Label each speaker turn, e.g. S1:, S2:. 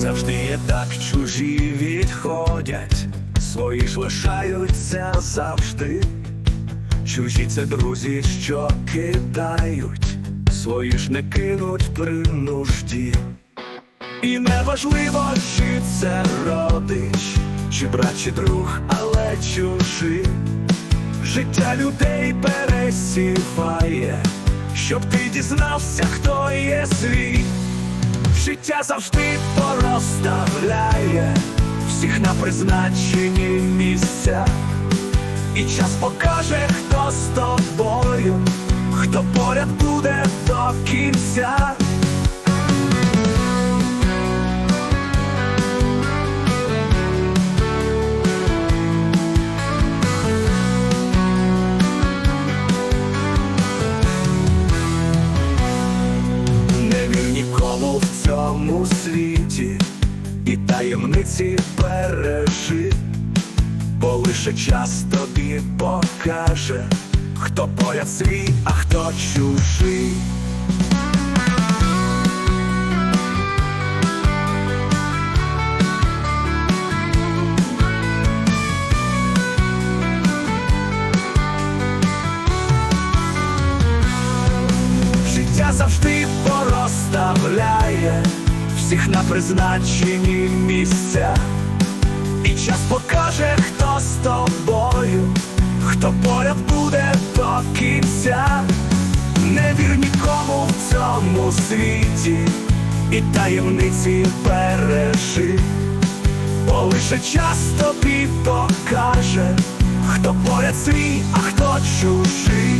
S1: Буває так, чужі відходять, свої ж лишаються завжди. Чужі це друзі, що кидають, свої ж не кинуть при нужді. І неважливо, чи це родич, чи брат, чи друг, але чужий. Життя людей пересіває, щоб ти дізнався, хто є свій. Життя завжди порозставляє всіх на призначені місця. І час покаже, хто з тобою, хто поряд буде до кінця. Нікому в цьому світі, і таємниці бережи, бо лише час тобі покаже, хто поряд свій, а хто чужий. Завжди порозставляє всіх на призначені місця. І час покаже, хто з тобою, хто поряд буде до кінця. Не вір нікому в цьому світі, і таємниці бережи, бо лише час тобі покаже, хто поряд свій, а хто чужий.